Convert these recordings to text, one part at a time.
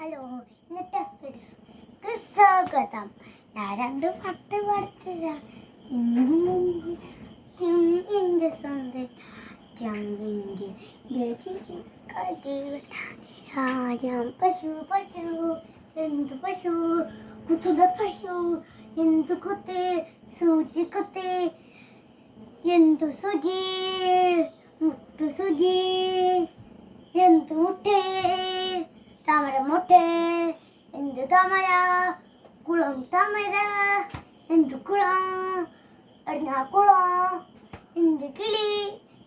Hello ഇന്നത്തെ വീഡിയോക്ക് സ്വാഗതം. ഞാൻ രണ്ട് പാട്ട് പാടുത്തത. ഇന്ത്യ സ്വന്തം രാജം പശു പശു എന്ത് പശു? കുത്തുന്ന പശു എന്ത് കുത്ത്? സൂചി കുത്ത്. എന്തു സുജി മുത്തു സുജി എന്ത് മുട്ടേ? നോക്കട്ടെ എന്ത് തമര കുളം തമര എന്ത് കുളം എറണാകുളം എന്ത് കിളി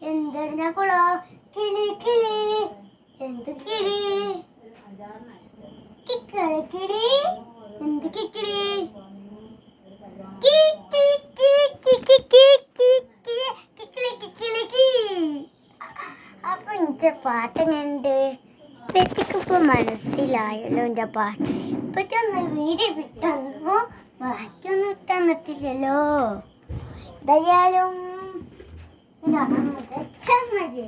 എന്ത് എറണാകുളം കിളി കിളി എന്ത് കിളി കിക്കള കിളി എന്ത് കിക്കിളി അപ്പൊ എനിക്ക് പാട്ടെങ്ങനെയുണ്ട് ഇപ്പത്തേക്കിപ്പോ മനസ്സിലായല്ലോ എന്റെ പാട്ട്. ഇപ്പത്തൊന്ന് വീട് വിട്ടന്നു ബാക്കിയൊന്നും വിട്ടന്നിട്ടില്ലല്ലോ എന്തായാലും മതി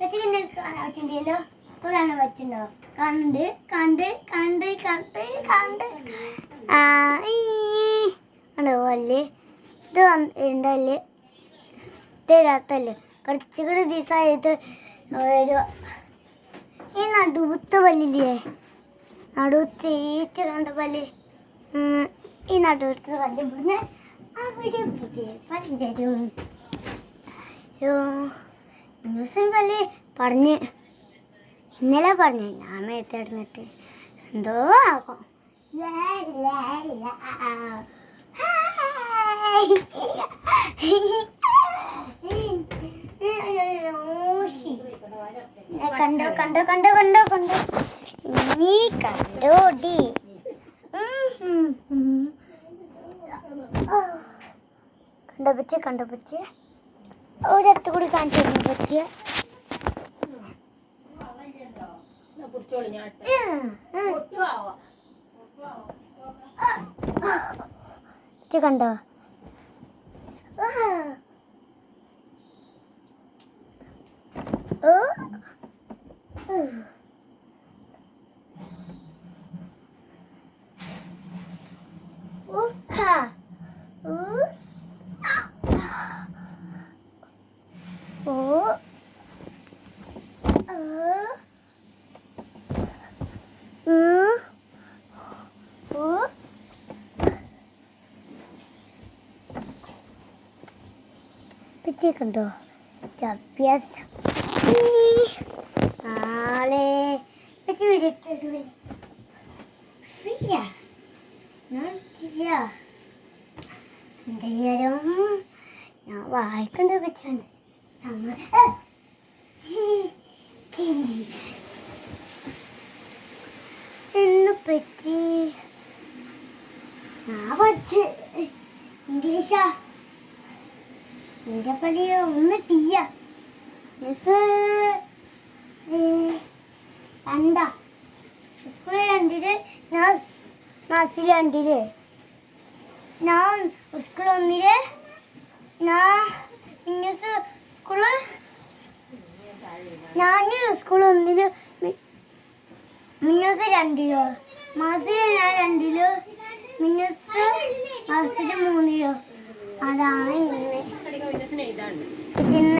പറ്റിണ്ടല്ലോ ഇപ്പൊ കാണാൻ പറ്റുണ്ടോ കണ്ട് കണ്ട് കണ്ട് കണ്ട് കണ്ട്. ആ അതുപോലെ ഇത് എന്തല്ലേ? ഇത് രാത്തല്ലേ കുറച്ചുകൂടി ദിവസമായിട്ട് ഒരു ഈ നടുവത്തെ പല്ലില്ലേ? നടുവത്തെ ഏറ്റവും കണ്ട പല്ല്. ഈ നടുവത്തെ പല്ല് ഇവിടുന്ന് അവിടെ പുതിയ പല്ല് തരും ന്യൂസിൻ പല്ല് പറഞ്ഞ്. ഇന്നലെ പറഞ്ഞു. ഞാൻ മേത്തിടന്നിട്ട് എന്തോ ആക്കും ലാ, കണ്ടോ കണ്ടോ കണ്ടോ കണ്ടോ കണ്ടോ. നീ കണ്ടോ ഡി? കണ്ടോ പറ്റിയ കണ്ടോ പറ്റിയ? ഒരട്ട കൂടി കാണിച്ചു തരുന്നു പറ്റിയ? കണ്ടോ? ഓ. 우파 우우 지금도 저 비었어. എന്തെയ്യാലും ഞാൻ വായിക്കണ്ട വെച്ചാണ് എന്ന് പറ്റി? ഞാൻ പഠിച്ച് ഇംഗ്ലീഷാ. എന്റെ പടി ഒന്ന് ടീയ. മിസ് കണ്ട സ്കൂളിൽ കണ്ടിട്ട് ഞാൻ ക്ലാസ്സിൽ കണ്ടില്ലേ ഞാൻ സ്കൂൾ ഒന്നിൽ ഞാൻ ഇങ്ങനത്തെ സ്കൂൾ ഞാൻ സ്കൂൾ ഒന്നിൽ മിന്നത്ത് രണ്ടിലോ മാസത്തിൽ ഞാൻ രണ്ടിലോ മിന്നത്ത് മാസത്തിൽ മൂന്നിലോ അതാണ് ഇങ്ങനെ